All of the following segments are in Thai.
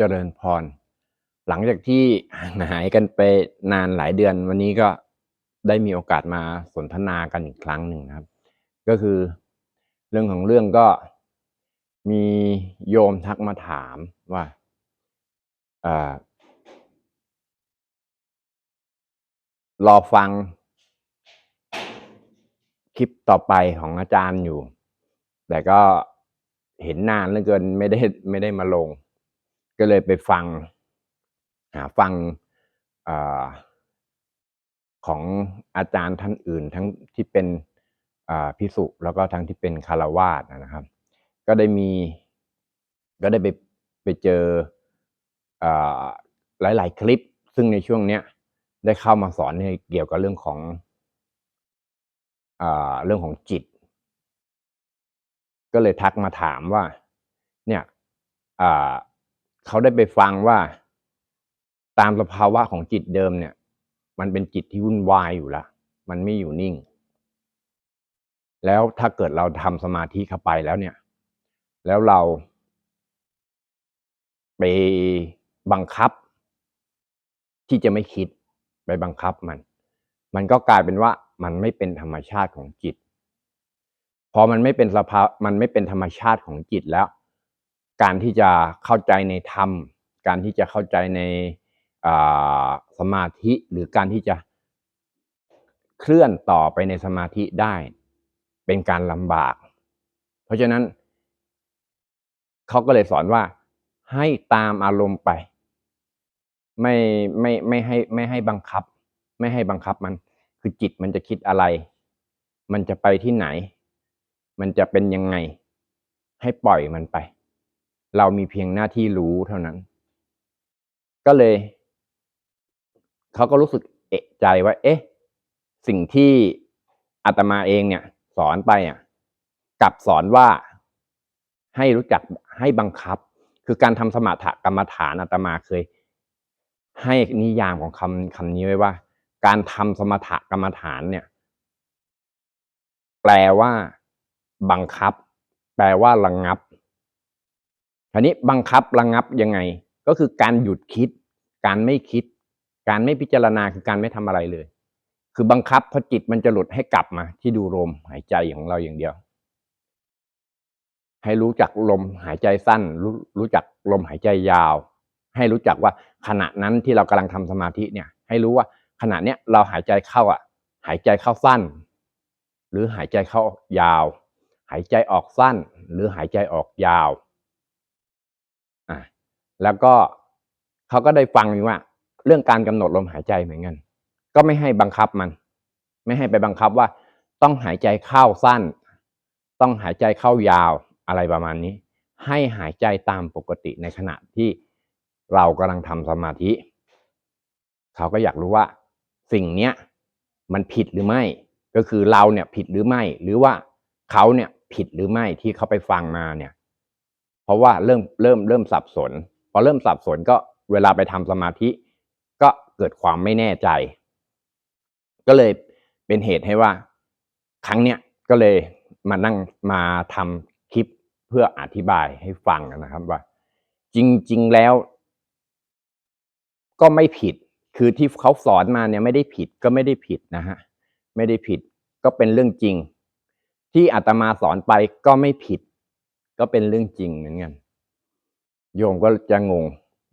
เจริญพร หลังจากที่หายกันไปนานหลายเดือน วันนี้ก็ได้มีโอกาสมาสนทนากันอีกครั้งหนึ่งนะครับ ก็คือเรื่องของเรื่องก็มีโยมทักมาถามว่าเอ่อรอฟังคลิปต่อไปของอาจารย์อยู่ แต่ก็เห็นนานเหลือเกินไม่ได้ไม่ได้มาลง ก็เลยไปฟังหาฟังอของอาจารย์ท่านอื่น ทั้งที่เป็นพิสุแล้วก็ทั้งที่เป็นคารวาสนะครับ ก็ได้มีก็ได้ไปไปเจออหลาย ๆ คลิป ซึ่งในช่วงเนี้ยได้เข้ามาสอนในเกี่ยวกับเรื่องของอเรื่องของจิต ก็เลยทักมาถามว่า เนี่ย เขาได้ไปฟังว่าตามสภาวะของจิตเดิมเนี่ย มันเป็นจิตที่วุ่นวายอยู่ล้วมันไม่อยู่นิ่ง แล้วถ้าเกิดเราทำสมาธิเข้าไปแล้วเนี่ย แล้วเราไปบังคับ ที่จะไม่คิดไปบังคับมัน มันก็กลายเป็นว่ามันไม่เป็นธรรมชาติของจิต พอมันไม่เป็นสภา มันไม่เป็นธรรมชาติของจิตแล้ว การที่จะเข้าใจในธรรม การที่จะเข้าใจในสมาธิหรือการที่จะเคลื่อนต่อไปในสมาธิได้ เป็นการลำบาก เพราะฉะนั้นเขาก็เลยสอนว่าให้ตามอารมณ์ไป ไม่ไม่ไม่ให้ไม่ให้บังคับ ไม่ให้บังคับมัน คือจิตมันจะคิดอะไร มันจะไปที่ไหน มันจะเป็นยังไง ให้ปล่อยมันไป เรามีเพียงหน้าที่รู้เท่านั้น ก็เลย เขาก็รู้สึกเอะใจว่า เอ๊ะ สิ่งที่อาตมาเองเนี่ย สอนไปอะกลับสอนว่าให้รู้จักให้บังคับ คือการทำสมถกรรมฐานอาตมาเคย ให้นิยามของคำคำนี้ไว้ว่า การทำสมถกรรมฐานเนี่ย แปลว่า บังคับ แปลว่าระงงับ คราวนี้บังคับระงงับยังไง ก็คือการหยุดคิด การไม่คิด การไม่พิจารณาคือการไม่ทำอะไรเลย คือบังคับพอจิตมันจะหลุดให้กลับมา ที่ดูลมหายใจของเราอย่างเดียว ให้รู้จักลมหายใจสั้น รู้รู้จักลมหายใจยาว ให้รู้จักว่าขณะนั้นที่เรากำลังทำสมาธิเนี่ย ให้รู้ว่าขณะเนี้ยเราหายใจเข้าอะ หายใจเข้าสั้น หรือหายใจเข้ายาว หายใจออกสั้น หรือหายใจออกยาว แล้วก็เขาก็ได้ฟังว่า เรื่องการกำหนดลมหายใจเหมือนกัน ก็ไม่ให้บังคับมัน ไม่ให้ไปบังคับว่า ต้องหายใจเข้าสั้น ต้องหายใจเข้ายาวอะไรประมาณนี้ ให้หายใจตามปกติในขณะที่เรากำลังทำสมาธิ เขาก็อยากรู้ว่า สิ่งเนี้ยมันผิดหรือไม่ ก็คือเราเนี่ยผิดหรือไม่ หรือว่าเขาเนี่ยผิดหรือไม่ที่เขาไปฟังมาเนี่ย เพราะว่าเริ่มเริ่มเริ่มสับสน อเริ่มสับสนก็เวลาไปทำสมาธิ ก็เกิดความไม่แน่ใจ ก็เลยเป็นเหตุให้ว่า ครั้งเนี้ยก็เลยมานั่งมาทำคลิปเพื่ออธิบายให้ฟังนะครับว่า จริง ๆแล้ว ก็ไม่ผิด คือที่เขาสอนมาเนี่ยไม่ได้ผิดก็ไม่ได้ผิดนะฮะไม่ได้ผิดก็เป็นเรื่องจริง ที่อาตมาสอนไปก็ไม่ผิด ก็เป็นเรื่องจริงเหมือนกัน โยมก็จะงง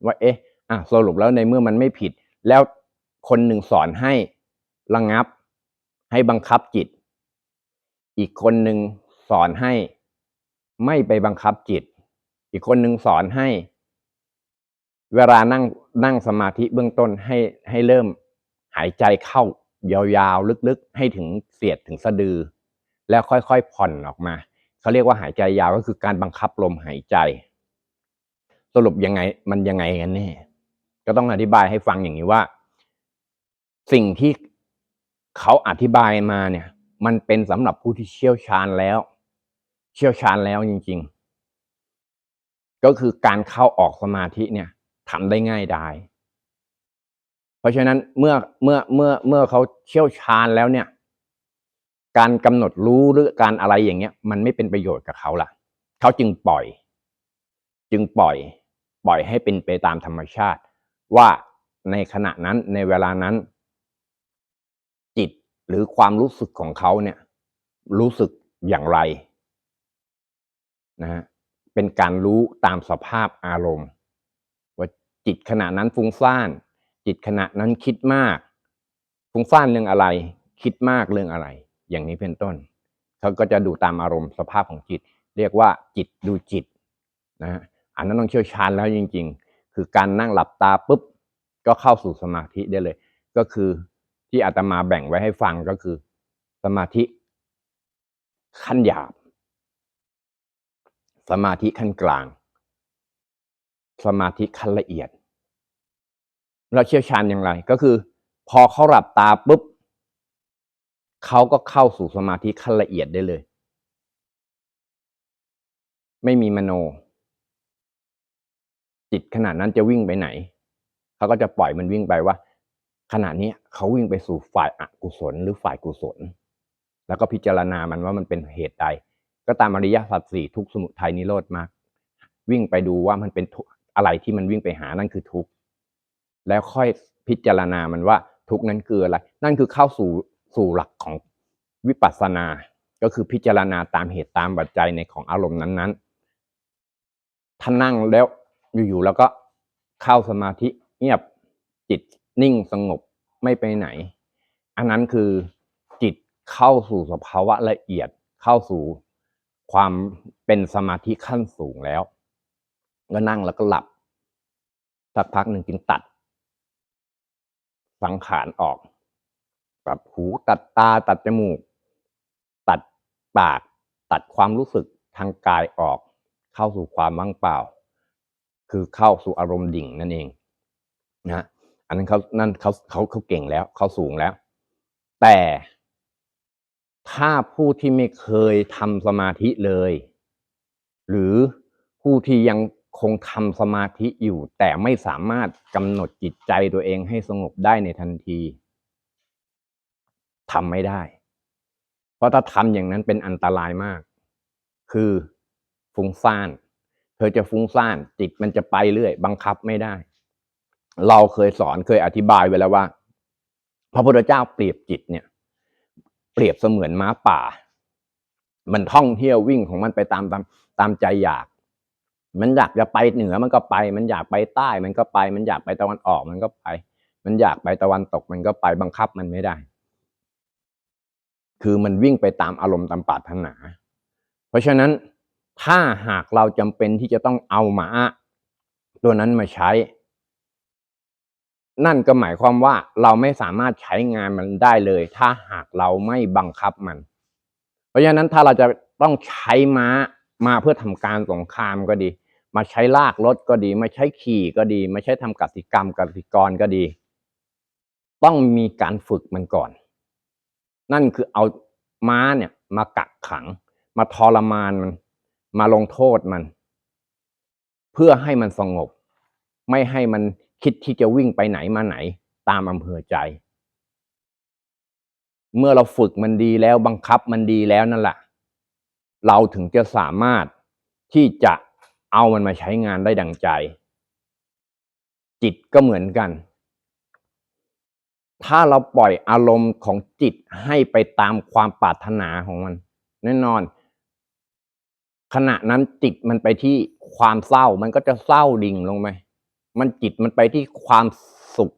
ว่าเอ๊ะอะสรุปแล้วในเมื่อมันไม่ผิด แล้วคนหนึ่งสอนให้ระงับ ให้บังคับจิต อีกคนหนึ่งสอนให้ไม่ไปบังคับจิต อีกคนหนึ่งสอนให้ เวลานั่งนั่งสมาธิเบื้องต้นให้ให้เริ่มหายใจเข้ายาวๆ ลึกๆ ให้ถึงเสียดถึงสะดือ แล้วค่อยๆผ่อนออกมาเขาเรียกว่าหายใจยาวก็คือการบังคับลมหายใจ สรุปยังไง มันยังไงกันแน่ก็ต้องอธิบายให้ฟังอย่างนี้ว่า สิ่งที่เขาอธิบายมาเนี่ย มันเป็นสำหรับผู้ที่เชี่ยวชาญแล้ว เชี่ยวชาญแล้วจริง ๆ ก็คือการเข้าออกสมาธิเนี่ยทำได้ง่ายดายเพราะฉะนั้นเมื่อเมื่อเมื่อเมื่อเขาเชี่ยวชาญแล้วเนี่ย การกำหนดรู้หรือการอะไรอย่างเงี้ย มันไม่เป็นประโยชน์กับเขาล่ะ เขาจึงปล่อย จึงปล่อย ปล่อยให้เป็นไปตามธรรมชาติ ว่าในขณะนั้นในเวลานั้น จิตหรือความรู้สึกของเขาเนี่ยรู้สึกอย่างไรนะฮะเป็นการรู้ตามสภาพอารมณ์ ว่าจิตขณะนั้นฟุ้งซ่าน จิตขณะนั้นคิดมาก ฟุ้งซ่านเรื่องอะไร คิดมากเรื่องอะไร อย่างนี้เป็นต้นเขาก็จะดูตามอารมณ์สภาพของจิต เรียกว่าจิตดูจิตนะฮะ อันนั้นต้องเชี่ยวชาญแล้วจริง ๆ คือการนั่งหลับตาปุ๊บก็เข้าสู่สมาธิได้เลย ก็คือที่อาตมาแบ่งไว้ให้ฟังก็คือ สมาธิขั้นหยาบ สมาธิขั้นกลาง สมาธิขั้นละเอียด เราเชี่ยวชาญอย่างไรก็คือ พอเขาหลับตาปุ๊บเขาก็เข้าสู่สมาธิขั้นละเอียดได้เลย ไม่มีมโน จิตขนาดนั้นจะวิ่งไปไหน เขาก็จะปล่อยมันวิ่งไปว่า ขณะนี้เขาวิ่งไปสู่ฝ่ายอกุศลหรือฝ่ายกุศล แล้วก็พิจารณามันว่ามันเป็นเหตุใด ก็ตามอริยสัจสี่ทุกสมุทัยนิโรธมากวิ่งไปดูว่ามันเป็นอะไรที่มันวิ่งไปหานั่นคือทุกข์แล้วค่อยพิจารณามันว่าทุกข์นั้นคืออะไร นั่นคือเข้าสู่สู่หลักของวิปัสสนา ก็คือพิจารณาตามเหตุตามปัจจัยในของอารมณ์นั้นๆถ้านั่งแล้ว อยู่ๆแล้วก็เข้าสมาธิเงียบจิตนิ่งสงบไม่ไปไหน อันนั้นคือจิตเข้าสู่สภาวะละเอียดเข้าสู่ความเป็นสมาธิขั้นสูงแล้ว ก็นั่งแล้วก็หลับ สักพักหนึ่งจึงตัด สังขารออก ตัดหูตัดตาตัดจมูก ตัดปาก ตัดความรู้สึกทางกายออก เข้าสู่ความว่างเปล่า คือเข้าสู่อารมณ์ดิ่งนั่นเองนะอันนั้นเขานั่นเขาเขาเขาเก่งแล้วเขาสูงแล้ว แต่ถ้าผู้ที่ไม่เคยทำสมาธิเลย หรือผู้ที่ยังคงทำสมาธิอยู่ แต่ไม่สามารถกำหนดจิตใจตัวเองให้สงบได้ในทันทีทำไม่ได้ เพราะถ้าทำอย่างนั้นเป็นอันตรายมาก คือฟุ้งซ่าน เธอจะฟุ้งซ่าน จิตมันจะไปเรื่อย บังคับไม่ได้ เราเคยสอนเคยอธิบายไว้แล้วว่า พระพุทธเจ้าเปรียบจิตเนี่ย เปรียบเสมือนม้าป่า มันท่องเที่ยววิ่งของมันไปตามตามตามใจอยาก มันอยากจะไปเหนือมันก็ไป มันอยากไปใต้ มันก็ไป มันอยากไปตะวันออกมันก็ไป มันอยากไปตะวันตกมันก็ไปบังคับมันไม่ได้ คือมันวิ่งไปตามอารมณ์ตามปรารถนา เพราะฉะนั้น ถ้าหากเราจำเป็นที่จะต้องเอาหมา ตัวนั้นมาใช้ นั่นก็หมายความว่าเราไม่สามารถใช้งานมันได้เลย ถ้าหากเราไม่บังคับมัน เพราะฉะนั้นถ้าเราจะต้องใช้ม้ามาเพื่อทำการสงครามก็ดี มาใช้ลากรถก็ดี มาใช้ขี่ก็ดี มาใช้ทำกสิกรรมกสิกรก็ดี ต้องมีการฝึกมันก่อน นั่นคือเอาม้าเนี่ยมากักขัง มาทรมานมัน มาลงโทษมัน เพื่อให้มันสงบ ไม่ให้มันคิดที่จะวิ่งไปไหนมาไหน ตามอำเภอใจ เมื่อเราฝึกมันดีแล้วบังคับมันดีแล้วนั่นแหละเราถึงจะสามารถที่จะเอามันมาใช้งานได้ดังใจ จิตก็เหมือนกัน ถ้าเราปล่อยอารมณ์ของจิตให้ไปตามความปรารถนาของมัน แน่นอน ขณะนั้นจิตมันไปที่ความเศร้า มันก็จะเศร้าดิ่งลงไปมันจิตมันไปที่ความสุข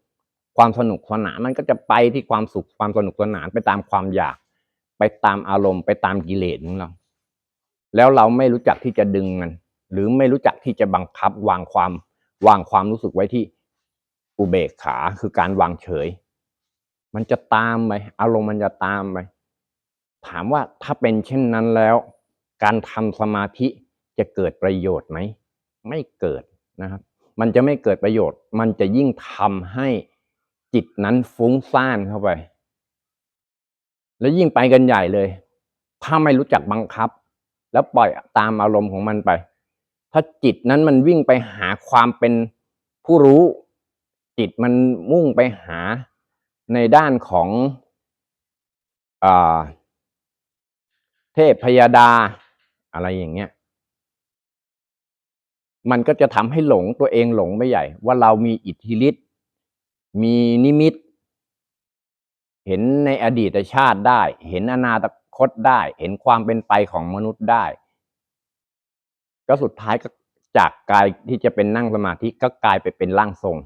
ความสนุกสนานมันก็จะไปที่ความสุขความสนุกสนานไปตามความอยาก ไปตามอารมณ์ไปตามกิเลสของเรา แล้วเราไม่รู้จักที่จะดึงมัน หรือไม่รู้จักที่จะบังคับวางความวางความรู้สึกไว้ที่อุเบกขาคือการวางเฉย มันจะตามไปอารมณ์มันจะตามไปถามว่าถ้าเป็นเช่นนั้นแล้ว การทำสมาธิจะเกิดประโยชน์ไหม ไม่เกิดนะครับ มันจะไม่เกิดประโยชน์ มันจะยิ่งทำให้จิตนั้นฟุ้งซ่านเข้าไป แล้วยิ่งไปกันใหญ่เลย ถ้าไม่รู้จักบังคับ แล้วปล่อยตามอารมณ์ของมันไป ถ้าจิตนั้นมันวิ่งไปหาความเป็นผู้รู้ จิตมันมุ่งไปหาในด้านของอเทพพยาดา อะไรอย่างเงี้ย มันก็จะทำให้หลงตัวเองหลงไปใหญ่ ว่าเรามีอิทธิฤทธิ์มีนิมิต เห็นในอดีตชาติได้ เห็นอนาคตได้ เห็นความเป็นไปของมนุษย์ได้ ก็สุดท้ายก็จากกายที่จะเป็นนั่งสมาธิก็กลายไปเป็นร่างทรง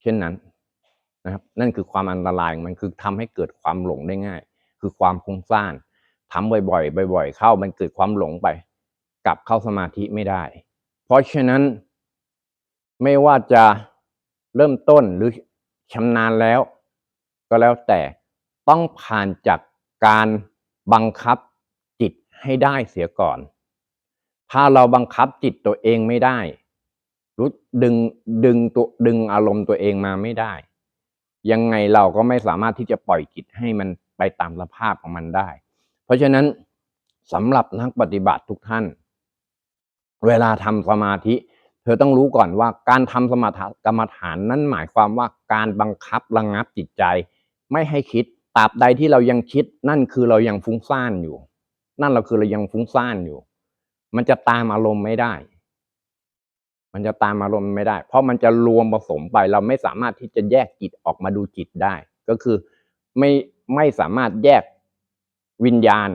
เช่นนั้นนะครับ นั่นคือความอันตรายมันคือทำให้เกิดความหลงได้ง่าย คือความฟุ้งซ่าน ทำบ่อยๆบ่อย ๆ เข้ามันเกิดความหลงไป กลับเข้าสมาธิไม่ได้ เพราะฉะนั้น ไม่ว่าจะเริ่มต้นหรือชำนาญแล้ว ก็แล้วแต่ต้องผ่านจากการบังคับจิตให้ได้เสียก่อน ถ้าเราบังคับจิตตัวเองไม่ได้รู้ดึงดึงตัวดึงอารมณ์ตัวเองมาไม่ได้ ยังไงเราก็ไม่สามารถที่จะปล่อยจิตให้มันไปตามสภาพของมันได้ ราะฉะนั้นสำหรับนักปฏิบัติทุกท่าน เวลาทำสมาธิ เธอต้องรู้ก่อนว่าการทำสมาธิกรรมฐานนั้นหมายความว่าการบังคับระงับจิตใจ ไม่ให้คิดตราบใดที่เรายังคิด นั่นคือเรายังฟุ้งซ่านอยู่ นั่นเราคือเรายังฟุ้งซ่านอยู่ มันจะตามอารมณ์ไม่ได้ มันจะตามอารมณ์ไม่ได้ เพราะมันจะรวมผสมไป เราไม่สามารถที่จะแยกจิตออกมาดูจิตได้ ก็คือไม่ไม่สามารถแยก วิญญาณ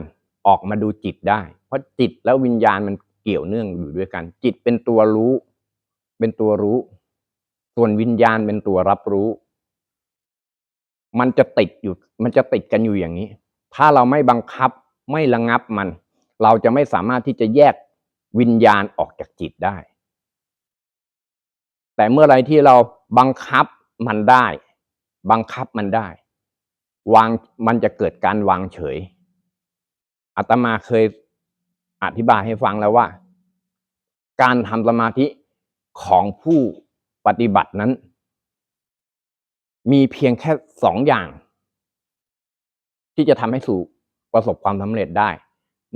ออกมาดูจิตได้ เพราะจิตแล้ววิญญาณมันเกี่ยวเนื่องอยู่ด้วยกัน จิตเป็นตัวรู้ เป็นตัวรู้ ส่วนวิญญาณเป็นตัวรับรู้ มันจะติดอยู่ มันจะติดกันอยู่อย่างนี้ ถ้าเราไม่บังคับไม่ระงับมัน เราจะไม่สามารถที่จะแยกวิญญาณออกจากจิตได้ แต่เมื่อไรที่เราบังคับมันได้ บังคับมันได้ วางมันจะเกิดการวางเฉย อาตมาเคยอธิบายให้ฟังแล้วว่า การทำสมาธิของผู้ปฏิบัตินั้น มีเพียงแค่สองอย่าง ที่จะทำให้สู่ประสบความสำเร็จได้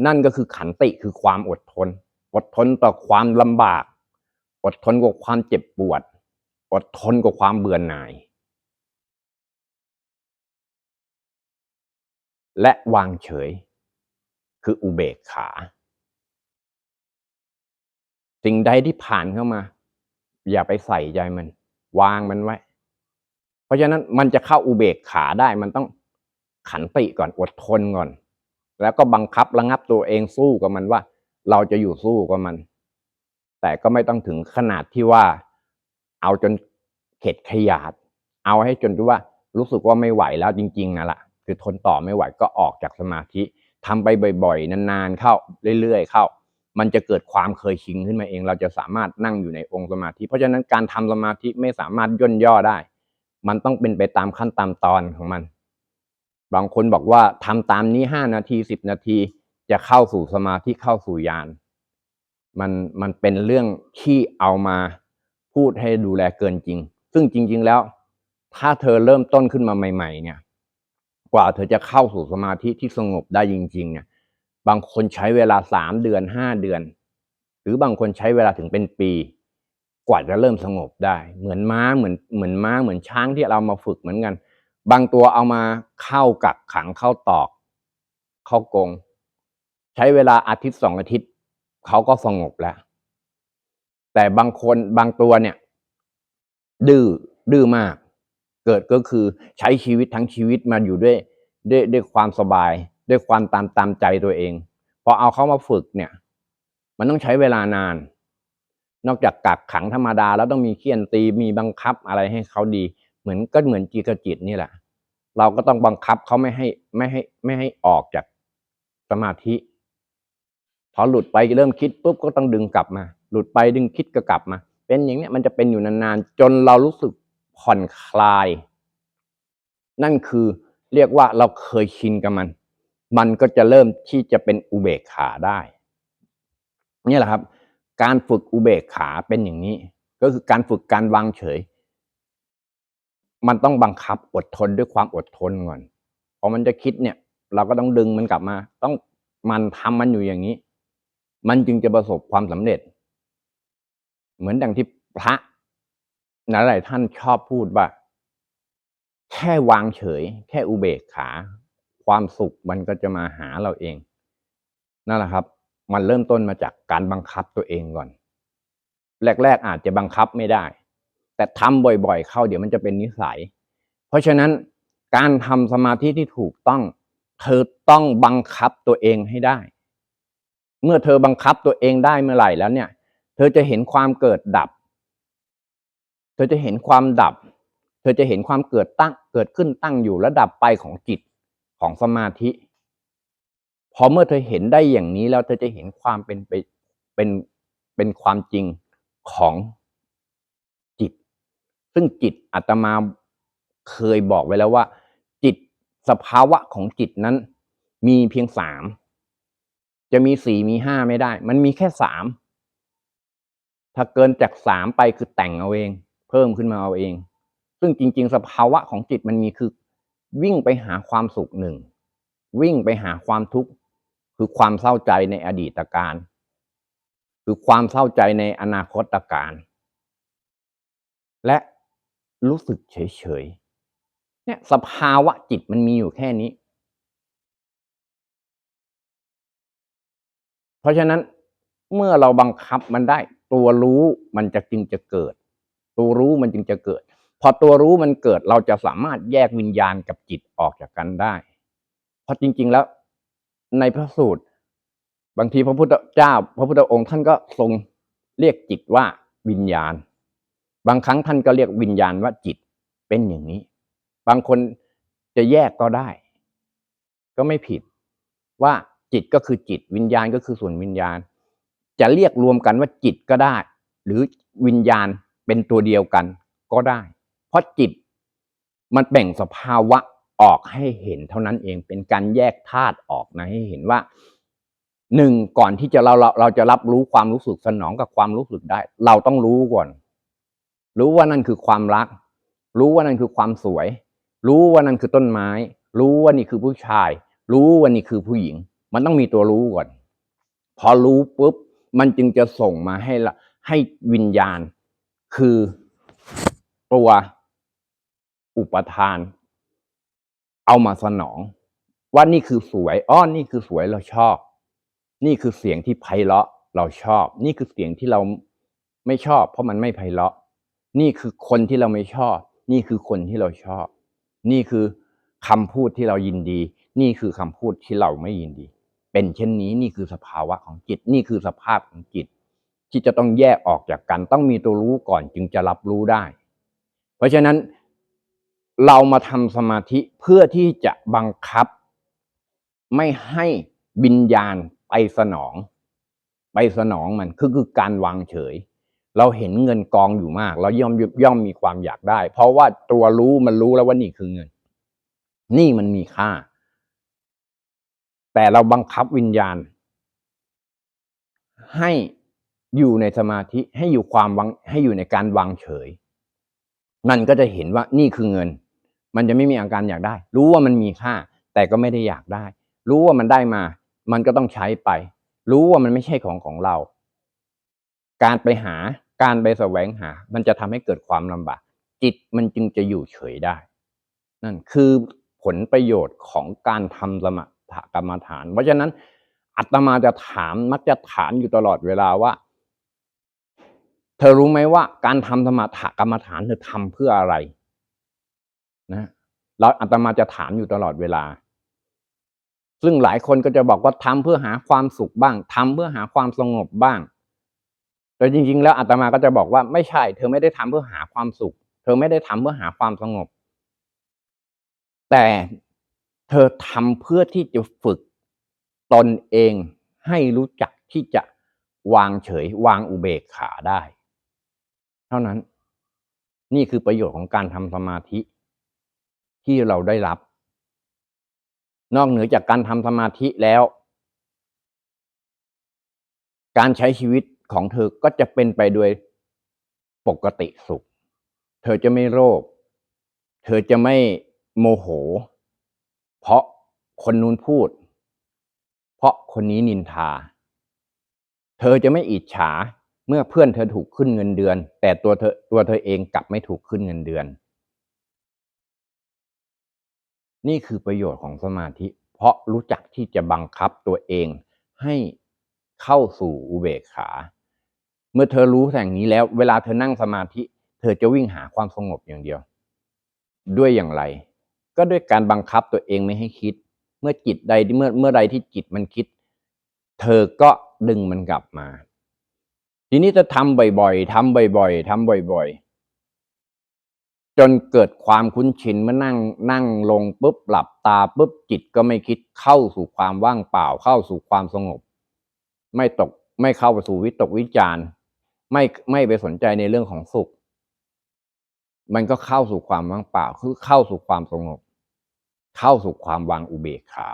นั่นก็คือขันติคือความอดทน อดทนต่อความลำบาก อดทนกับความเจ็บปวด อดทนกับความเบื่อหน่าย และวางเฉย คืออุเบกขา สิ่งใดที่ผ่านเข้ามา อย่าไปใส่ใจมัน วางมันไว้ เพราะฉะนั้นมันจะเข้าอุเบกขาได้มันต้องขันติก่อนอดทนก่อน แล้วก็บังคับระงับตัวเองสู้กับมันว่า เราจะอยู่สู้กับมัน แต่ก็ไม่ต้องถึงขนาดที่ว่า เอาจนเข็ดขยาด เอาให้จนที่ว่ารู้สึกว่าไม่ไหวแล้วจริงๆนะละ่ะ คือทนต่อไม่ไหวก็ออกจากสมาธิ ทำไปบ่อยๆ นานๆ เข้าเรื่อยๆ เข้า มันจะเกิดความเคยชินขึ้นมาเอง เราจะสามารถนั่งอยู่ในองค์สมาธิเพราะฉะนั้นการทำสมาธิไม่สามารถย่นย่อได้ มันต้องเป็นไปตามขั้นตามตอนของมัน บางคนบอกว่าทำตามนี้ห้านาทีสิบนาทีจะเข้าสู่สมาธิเข้าสู่ญาณมันมันเป็นเรื่องที่เอามาพูดให้ดูแลเกินจริง ซึ่งจริง ๆ แล้ว ถ้าเธอเริ่มต้นขึ้นมาใหม่ ๆ เนี่ย กว่าเธอจะเข้าสู่สมาธิที่สงบได้จริง ๆ เนี่ย บางคนใช้เวลาสามเดือนห้าเดือน หรือบางคนใช้เวลาถึงเป็นปี กว่าจะเริ่มสงบได้ เหมือนม้าเหมือนเหมือนม้าเหมือนช้างที่เรามาฝึกเหมือนกัน บางตัวเอามาเข้ากักขังเข้าตอก เข้ากง ใช้เวลาอาทิตย์สองอาทิตย์เขาก็สงบแล้ว แต่บางคนบางตัวเนี่ย ดื้อดื้อมาก เกิดก็คือใช้ชีวิตทั้งชีวิตมาอยู่ด้วยด้วยด้วยความสบาย ด้วยความตามตามใจตัวเอง พอเอาเขามาฝึกเนี่ย มันต้องใช้เวลานาน นอกจากกักขังธรรมดา แล้วต้องมีเคี่ยนตีมีบังคับอะไรให้เขาดี เหมือนก็เหมือนจีกจิตนี่แหละ เราก็ต้องบังคับเขาไม่ให้ไม่ให้ไม่ให้ออกจากสมาธิ พอหลุดไปเริ่มคิดปุ๊บก็ต้องดึงกลับมา หลุดไปดึงคิดก็กลับมา เป็นอย่างเนี้ยมันจะเป็นอยู่นานๆจนเรารู้สึก ผ่อนคลาย นั่นคือเรียกว่าเราเคยชินกับมัน มันก็จะเริ่มที่จะเป็นอุเบกขาได้นี่แหละครับ การฝึกอุเบกขาเป็นอย่างนี้ ก็คือการฝึกการวางเฉย มันต้องบังคับอดทนด้วยความอดทนก่อนพอมันจะคิดเนี่ย เราก็ต้องดึงมันกลับมา ต้องมันทำมันอยู่อย่างนี้ มันจึงจะประสบความสำเร็จ เหมือนดังที่พระ หลายท่านชอบพูดว่า แค่วางเฉย แค่อุเบกขา ความสุขมันก็จะมาหาเราเอง นั่นแหละครับ มันเริ่มต้นมาจากการบังคับตัวเองก่อน แรก ๆ อาจจะบังคับไม่ได้ แต่ทำบ่อยๆ เข้าเดี๋ยวมันจะเป็นนิสัย เพราะฉะนั้นการทำสมาธิที่ถูกต้องเธอต้องบังคับตัวเองให้ได้ เมื่อเธอบังคับตัวเองได้เมื่อไหร่แล้วเนี่ย เธอจะเห็นความเกิดดับ ธอจะเห็นความดับ เธอจะเห็นความเกิดตั้ง เกิดขึ้นตั้งอยู่และดับไปของจิตของสมาธิ พอเมื่อเธอเห็นได้อย่างนี้แล้วเธอจะเห็นความเป็นไปเป็นเป็นความจริงของจิต ซึ่งจิตอาตมาเคยบอกไว้แล้วว่า จิตสภาวะของจิตนั้น มีเพียงสามจะมีสี่มีห้าไม่ได้ มันมีแค่สามถ้าเกินจากสามไปคือแต่งเอาเอง เพิ่มขึ้นมาเอาเอง ซึ่งจริง ๆ สภาวะของจิตมันมีคือวิ่งไปหาความสุขหนึ่ง วิ่งไปหาความทุกข์คือความเศร้าใจในอดีตการ คือความเศร้าใจในอนาคตการ และรู้สึกเฉยๆเนี่ยสภาวะจิตมันมีอยู่แค่นี้ เพราะฉะนั้นเมื่อเราบังคับมันได้ ตัวรู้มันจะจึงจะเกิด ตัวรู้มันจึงจะเกิด พอตัวรู้มันเกิดเราจะสามารถแยกวิญญาณกับจิตออกจากกันได้ เพราะจริง ๆแล้วในพระสูตร บางทีพระพุทธเจ้า พระพุทธองค์ท่านก็ทรงเรียกจิตว่าวิญญาณ บางครั้งท่านก็เรียกวิญญาณว่าจิตเป็นอย่างนี้ บางคนจะแยกก็ได้ ก็ไม่ผิดว่าจิตก็คือจิต วิญญาณก็คือส่วนวิญญาณ จะเรียกรวมกันว่าจิตก็ได้ หรือวิญญาณ เป็นตัวเดียวกันก็ได้ เพราะจิตมันแบ่งสภาวะออกให้เห็นเท่านั้นเองเป็นการแยกธาตุออกนะให้เห็นว่าหนึ่งก่อนที่จะเราเราเราจะรับรู้ความรู้สึกสนองกับความรู้สึกได้ เราต้องรู้ก่อน รู้ว่านั่นคือความรัก รู้ว่านั่นคือความสวย รู้ว่านั่นคือต้นไม้ รู้ว่านี่คือผู้ชาย รู้ว่านี่คือผู้หญิง มันต้องมีตัวรู้ก่อน พอรู้ปุ๊บมันจึงจะส่งมาให้ให้วิญญาณ คือตัวอุปทาน เอามาสนอง ว่านี่คือสวยอ้อนี่คือสวยเราชอบ นี่คือเสียงที่ไพเราะเราชอบ นี่คือเสียงที่เราไม่ชอบ เพราะมันไม่ไพเราะ นี่คือคนที่เราไม่ชอบ นี่คือคนที่เราชอบ นี่คือคำพูดที่เรายินดี นี่คือคำพูดที่เราไม่ยินดี เป็นเช่นนี้นี่คือสภาวะของจิต นี่คือสภาพของจิต ที่จะต้องแยกออกจากกัน ต้องมีตัวรู้ก่อนจึงจะรับรู้ได้ เพราะฉะนั้นเรามาทำสมาธิเพื่อที่จะบังคับ ไม่ให้วิญญาณไปสนอง ไปสนองมันคือคือการวางเฉย เราเห็นเงินกองอยู่มาก เราย่อมย่อมมีความอยากได้ เพราะว่าตัวรู้มันรู้แล้วว่านี่คือเงิน นี่มันมีค่า แต่เราบังคับวิญญาณ ให้ อยู่ในสมาธิให้อยู่ความวางให้อยู่ในการวางเฉย มันก็จะเห็นว่านี่คือเงิน มันจะไม่มีอาการอยากได้ รู้ว่ามันมีค่า แต่ก็ไม่ได้อยากได้ รู้ว่ามันได้มา มันก็ต้องใช้ไป รู้ว่ามันไม่ใช่ของของเรา การไปหาการไปแสวงหา มันจะทำให้เกิดความลำบากจิตมันจึงจะอยู่เฉยได้ นั่นคือผลประโยชน์ของการทำสมถกรรมฐาน เพราะฉะนั้นอัตมาจะถามมักจะถามอยู่ตลอดเวลาว่า เธอรู้ไหมว่าการทำสมถกรรมฐานเธอทำเพื่ออะไร นะแล้วอัตมาจะถามอยู่ตลอดเวลา ซึ่งหลายคนก็จะบอกว่าทำเพื่อหาความสุขบ้างทำเพื่อหาความสงบบ้าง แต่จริง ๆ แล้วอาตมาก็จะบอกว่าไม่ใช่ เธอไม่ได้ทำเพื่อหาความสุข เธอไม่ได้ทำเพื่อหาความสงบ แต่เธอทำเพื่อที่จะฝึกตนเองให้รู้จักที่จะวางเฉย วางอุเบกขาได้ เท่านั้น นี่คือประโยชน์ของการทำสมาธิ ที่เราได้รับ นอกเหนือจากการทำสมาธิแล้ว การใช้ชีวิตของเธอก็จะเป็นไปโดยปกติสุข เธอจะไม่โรค เธอจะไม่โมโห เพราะคนนู้นพูด เพราะคนนี้นินทา เธอจะไม่อิจฉา เมื่อเพื่อนเธอถูกขึ้นเงินเดือน แต่ตัวเธอตัวเธอเองกลับไม่ถูกขึ้นเงินเดือน นี่คือประโยชน์ของสมาธิ เพราะรู้จักที่จะบังคับตัวเองให้เข้าสู่อุเบกขา เมื่อเธอรู้อย่างนี้แล้ว เวลาเธอนั่งสมาธิ เธอจะวิ่งหาความสงบอย่างเดียว ด้วยอย่างไร ก็ด้วยการบังคับตัวเองไม่ให้คิด เมื่อจิตใดเมื่อเมื่อใดที่จิตมันคิด เธอก็ดึงมันกลับมา ทีนี้จะทำบ่อยๆทำบ่อยๆทำบ่อยๆ จนเกิดความคุ้นชินเมื่อนั่งนั่งลงปุ๊บหลับตาปุ๊บจิตก็ไม่คิดเข้าสู่ความว่างเปล่าเข้าสู่ความสงบ ไม่ตกไม่เข้าไปสู่วิตกวิจารณ์ไม่ไม่ไปสนใจในเรื่องของสุข มันก็เข้าสู่ความว่างเปล่าคือเข้าสู่ความสงบ เข้าสู่ความวางอุเบกขา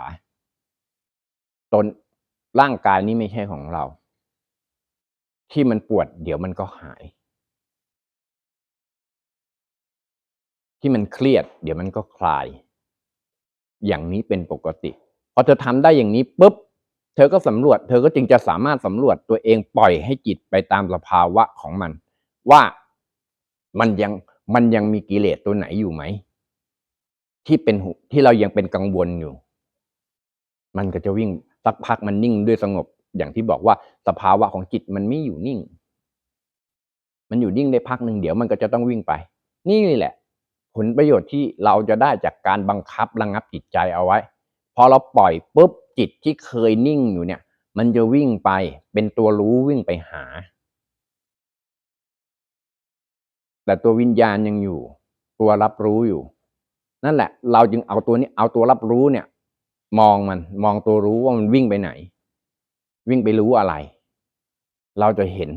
ตนร่างกายนี้ไม่ใช่ของเรา ที่มันปวดเดี๋ยวมันก็หาย ที่มันเครียด เดี๋ยวมันก็คลาย อย่างนี้เป็นปกติ พอเธอทำได้อย่างนี้ปุ๊บ เธอก็สำรวจ เธอก็จึงจะสามารถสำรวจตัวเองปล่อยให้จิตไปตามสภาวะของมัน ว่ามันยังมันยังมีกิเลสตัวไหนอยู่ไหม ที่เป็นหุที่เรายังเป็นกังวลอยู่ มันก็จะวิ่งสักพักมันนิ่งด้วยสงบ อย่างที่บอกว่าสภาวะของจิตมันไม่อยู่นิ่ง มันอยู่นิ่งได้พักหนึ่งเดี๋ยวมันก็จะต้องวิ่งไป นี่แหละ ผลประโยชน์ที่เราจะได้จากการบังคับระงับจิตใจเอาไว้ พอเราปล่อยปุ๊บจิตที่เคยนิ่งอยู่เนี่ย มันจะวิ่งไปเป็นตัวรู้วิ่งไปหา แต่ตัววิญญาณยังอยู่ ตัวรับรู้อยู่ นั่นแหละ เราจึงเอาตัวนี้เอาตัวรับรู้เนี่ย มองมันมองตัวรู้ว่ามันวิ่งไปไหน วิ่งไปรู้อะไร เราจะเห็น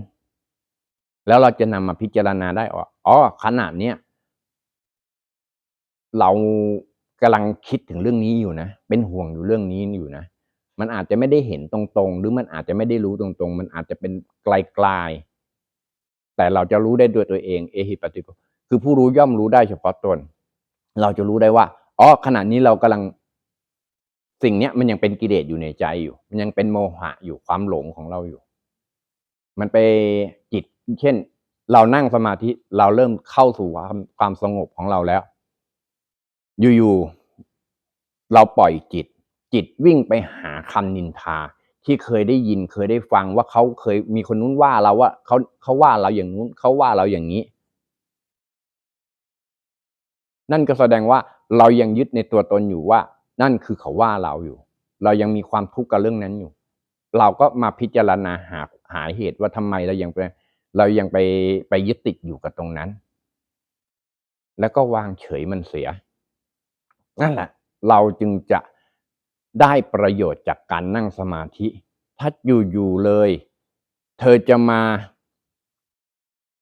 แล้วเราจะนำมาพิจารณาได้อ๋อขนาดเนี้ยเรากำลังคิดถึงเรื่องนี้อยู่นะ เป็นห่วงอยู่เรื่องนี้อยู่นะ มันอาจจะไม่ได้เห็นตรงๆ หรือมันอาจจะไม่ได้รู้ตรงๆ มันอาจจะเป็นไกลๆ แต่เราจะรู้ได้ด้วยตัวเอง เอหิปติโกคือผู้รู้ย่อมรู้ได้เฉพาะตน เราจะรู้ได้ว่า อ๋อ ขณะนี้เรากำลัง สิ่งเนี้ยมันยังเป็นกิเลสอยู่ในใจอยู่ มันยังเป็นโมหะอยู่ความหลงของเราอยู่ มันไปจิต เช่น เรานั่งสมาธิเราเริ่มเข้าสู่ความความสงบของเราแล้ว อยู่ๆเราปล่อยจิต จิตวิ่งไปหาคำนินทา ที่เคยได้ยินเคยได้ฟังว่าเขาเคยมีคนนู้นว่าเราว่าเขาเขาว่าเราอย่างนู้นเขาว่าเราอย่างนี้ นั่นก็แสดงว่าเรายังยึดในตัวตนอยู่ว่า นั่นคือเขาว่าเราอยู่ เรายังมีความทุกข์กับเรื่องนั้นอยู่ เราก็มาพิจารณาหาหาเหตุว่าทำไมเรายังไปเรายังไปไปยึดติดอยู่กับตรงนั้น แล้วก็วางเฉยมันเสีย นั่นแหละ เราจึงจะได้ประโยชน์จากการนั่งสมาธิ ถ้าอยู่ๆเลย เธอจะมา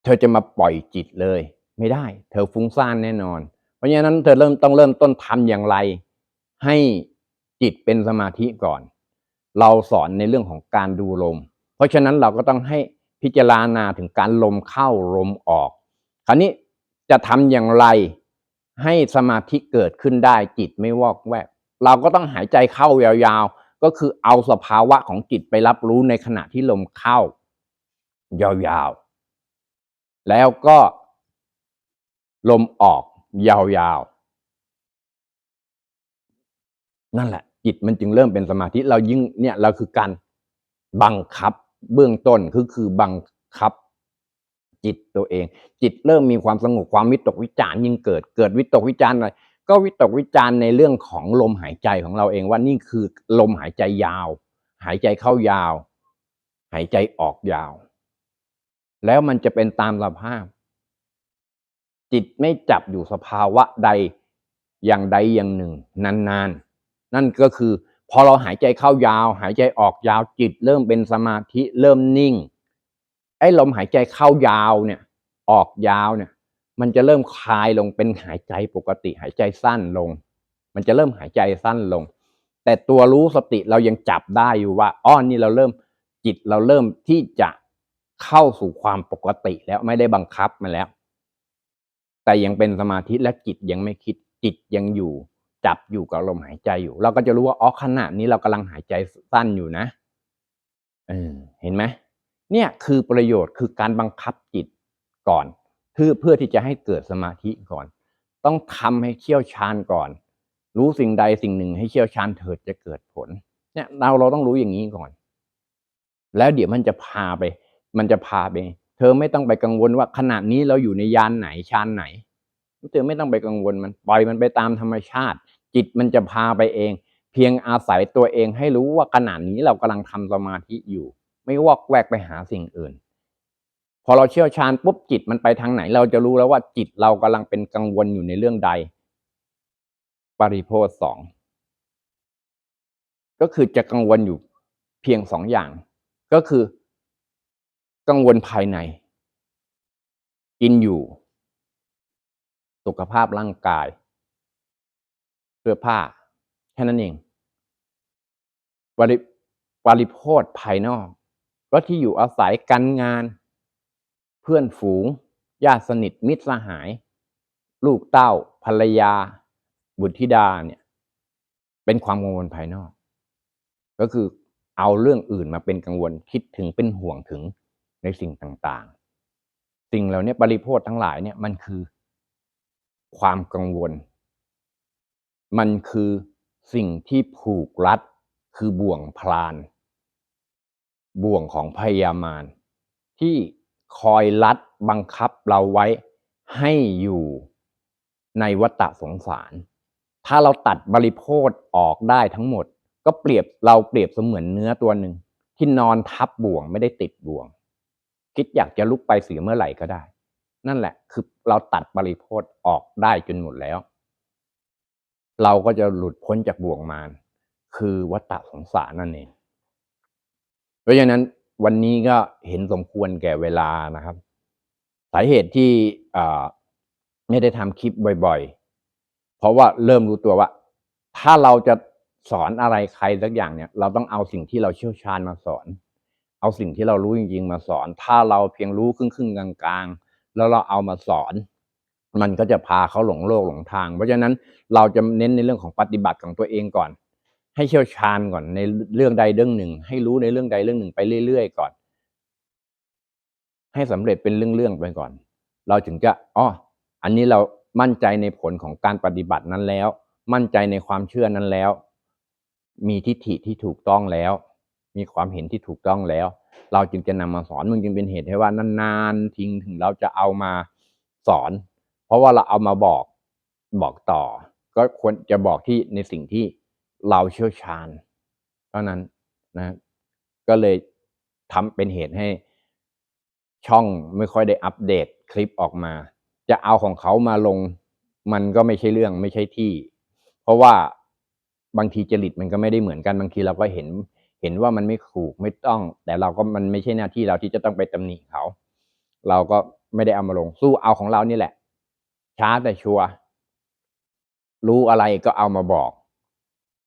เธอจะมาปล่อยจิตเลย ไม่ได้ เธอฟุ้งซ่านแน่นอน เพราะฉะนั้นเธอเริ่มต้องเริ่มต้นทำอย่างไร ให้จิตเป็นสมาธิก่อน เราสอนในเรื่องของการดูลม เพราะฉะนั้นเราก็ต้องให้พิจารณาถึงการลมเข้าลมออก คราวนี้จะทำอย่างไรให้สมาธิเกิดขึ้นได้จิตไม่วอกแวก เราก็ต้องหายใจเข้ายาวๆ ก็คือเอาสภาวะของจิตไปรับรู้ในขณะที่ลมเข้า ยาวๆ แล้วก็ลมออกยาวๆ นั่นแหละ จิตมันจึงเริ่มเป็นสมาธิเรายิ่งเนี่ยเราคือการบังคับเบื้องต้นคือคือบังคับ จิตตัวเอง จิตเริ่มมีความสงบความวิตกวิจารยิ่งเกิดเกิดวิตกวิจารอะไรก็วิตกวิจารในเรื่องของลมหายใจของเราเองว่านี่คือลมหายใจยาว หายใจเข้ายาว หายใจออกยาว แล้วมันจะเป็นตามสภาพ จิตไม่จับอยู่สภาวะใดอย่างใดอย่างหนึ่ง นานๆ นั่นก็คือ พอเราหายใจเข้ายาว หายใจออกยาวจิต เริ่มเป็นสมาธิเริ่มนิ่ง ไอ้ลมหายใจเข้ายาวเนี่ย ออกยาวเนี่ย มันจะเริ่มคลายลงเป็นหายใจปกติ หายใจสั้นลง มันจะเริ่มหายใจสั้นลง แต่ตัวรู้สติเรายังจับได้อยู่ว่าอ้อนี่เราเริ่มจิตเราเริ่มที่จะเข้าสู่ความปกติแล้วไม่ได้บังคับมันแล้ว แต่ยังเป็นสมาธิและจิตยังไม่คิดจิตยังอยู่ จับอยู่กับลมหายใจอยู่ เราก็จะรู้ว่าอ๋อขณะนี้เรากำลังหายใจสั้นอยู่นะเออเห็นไหมเนี่ยคือประโยชน์คือการบังคับจิตก่อนเพื่อเพื่อที่จะให้เกิดสมาธิก่อน ต้องทำให้เชี่ยวชาญก่อน รู้สิ่งใดสิ่งหนึ่งให้เชี่ยวชาญเถิดจะเกิดผล เนี่ยเราเราต้องรู้อย่างนี้ก่อน แล้วเดี๋ยวมันจะพาไป มันจะพาไป เธอไม่ต้องไปกังวลว่าขณะนี้เราอยู่ในยานไหนชานไหน เธอไม่ต้องไปกังวลมันปล่อยมันไปตามธรรมชาติ จิตมันจะพาไปเอง เพียงอาศัยตัวเองให้รู้ว่าขณะนี้เรากำลังทำสมาธิอยู่ ไม่วอกแวกไปหาสิ่งอื่น พอเราเชี่ยวชาญปุ๊บจิตมันไปทางไหน เราจะรู้แล้วว่าจิตเรากำลังเป็นกังวลอยู่ในเรื่องใด ปริโพธสองก็คือจะกังวลอยู่เพียงสองอย่าง ก็คือ กังวลภายใน กินอยู่ สุขภาพร่างกาย เสื้อผ้า แค่นั้นเองบริบริโภคภายนอกก็ที่อยู่อาศัยการงาน เพื่อนฝูง ญาติสนิทมิตรสหาย ลูกเต้า ภรรยา บุตรธิดาเนี่ย เป็นความกังวลภายนอก ก็คือเอาเรื่องอื่นมาเป็นกังวลคิดถึงเป็นห่วงถึงในสิ่งต่างๆ สิ่งเหล่านี้บริโภคทั้งหลายเนี่ยมันคือ ความกังวล มันคือสิ่งที่ผูกรัดคือบ่วงพลาน บ่วงของพยามารที่คอยรัดบังคับเราไว้ให้อยู่ในวัฏสงสาร ถ้าเราตัดบริโภคออกได้ทั้งหมด ก็เปรียบเราเปรียบเสมือนเนื้อตัวหนึ่งที่นอนทับบ่วงไม่ได้ติดบ่วง คิดอยากจะลุกไปเสียเมื่อไหร่ก็ได้ นั่นแหละ คือเราตัดบริโภคออกได้จนหมดแล้ว เราก็จะหลุดพ้นจากบ่วงมารคือวัฏสงสารนั่นเอง เพราะฉะนั้นวันนี้ก็เห็นสมควรแก่เวลานะครับ สาเหตุที่ไม่ได้ทำคลิปบ่อยๆ เพราะว่าเริ่มรู้ตัวว่า ถ้าเราจะสอนอะไรใครสักอย่างเนี่ย เราต้องเอาสิ่งที่เราเชี่ยวชาญมาสอน เอาสิ่งที่เรารู้จริงๆมาสอน ถ้าเราเพียงรู้ครึ่งๆกลางๆ แล้วเราเอามาสอน มันก็จะพาเขาหลงโลกหลงทาง เพราะฉะนั้นเราจะเน้นในเรื่องของปฏิบัติของตัวเองก่อน ให้เชี่ยวชาญก่อนในเรื่องใดเรื่องหนึ่ง ให้รู้ในเรื่องใดเรื่องหนึ่งไปเรื่อยๆก่อน ให้สำเร็จเป็นเรื่องๆไปก่อน เราถึงจะอ๋ออันนี้เรามั่นใจในผลของการปฏิบัตินั้นแล้ว มั่นใจในความเชื่อนั้นแล้ว มีทิฏฐิที่ถูกต้องแล้ว มีความเห็นที่ถูกต้องแล้ว เราจึงจะนำมาสอนมึงจึงเป็นเหตุให้ว่านานๆทิ้งถึงเราจะเอามาสอน เพราะว่าเราเอามาบอกบอกต่อ ก็ควรจะบอกที่ในสิ่งที่เราเชี่ยวชาญเท่านั้นนะก็เลยทำเป็นเหตุให้ช่องไม่ค่อยได้อัปเดตคลิปออกมา จะเอาของเขามาลง มันก็ไม่ใช่เรื่องไม่ใช่ที่ เพราะว่าบางทีจริตมันก็ไม่ได้เหมือนกันบางทีเราก็เห็น เห็นว่ามันไม่ถูกไม่ต้อง แต่เราก็มันไม่ใช่หน้าที่เราที่จะต้องไปตำหนิเขา เราก็ไม่ได้เอามาลงสู้เอาของเรานี่แหละ ช้าแต่ชัวร์รู้อะไรก็เอามาบอก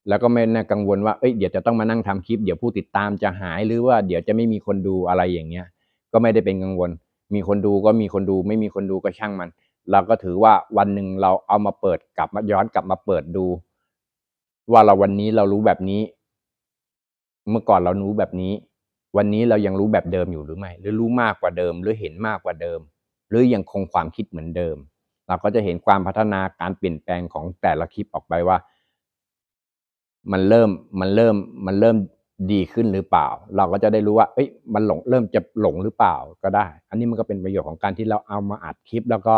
แล้วก็ไม่น่ากังวลว่าเอ้ยเดี๋ยวจะต้องมานั่งทำคลิป เดี๋ยวผู้ติดตามจะหายหรือว่าเดี๋ยวจะไม่มีคนดูอะไรอย่างเงี้ย ก็ไม่ได้เป็นกังวล มีคนดูก็มีคนดู ไม่มีคนดูก็ช่างมัน เราก็ถือว่าวันหนึ่งเราเอามาเปิดกลับมาย้อนกลับมาเปิดดู ว่าเราวันนี้เรารู้แบบนี้ เมื่อก่อนเรารู้แบบนี้ วันนี้เรายังรู้แบบเดิมอยู่หรือไม่ หรือรู้มากกว่าเดิม หรือเห็นมากกว่าเดิม หรือยังคงความคิดเหมือนเดิม เราก็จะเห็นความพัฒนาการเปลี่ยนแปลงของแต่ละคลิปออกไปว่า มันเริ่มมันเริ่มมันเริ่มดีขึ้นหรือเปล่า เราก็จะได้รู้ว่า เอ้ย มันหลงเริ่มจะหลงหรือเปล่าก็ได้ อันนี้มันก็เป็นประโยชน์ของการที่เราเอามาอัดคลิป แล้วก็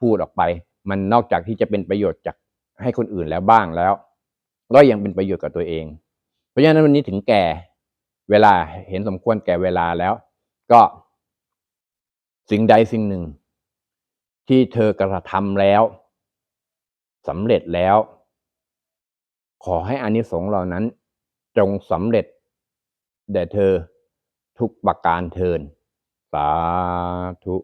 พูดออกไป มันนอกจากที่จะเป็นประโยชน์จากให้คนอื่นแล้วบ้างแล้ว ก็ยังเป็นประโยชน์กับตัวเอง ราะฉะนั้นวันนี้ถึงแก่เวลาเห็นสมควรแก่เวลาแล้ว ก็ สิ่งใดสิ่งหนึ่ง ที่เธอกระทำแล้วสำเร็จแล้ว ขอให้อานิสงส์เหล่านั้น จงสำเร็จแด่เธอทุกประการเทินสาธุ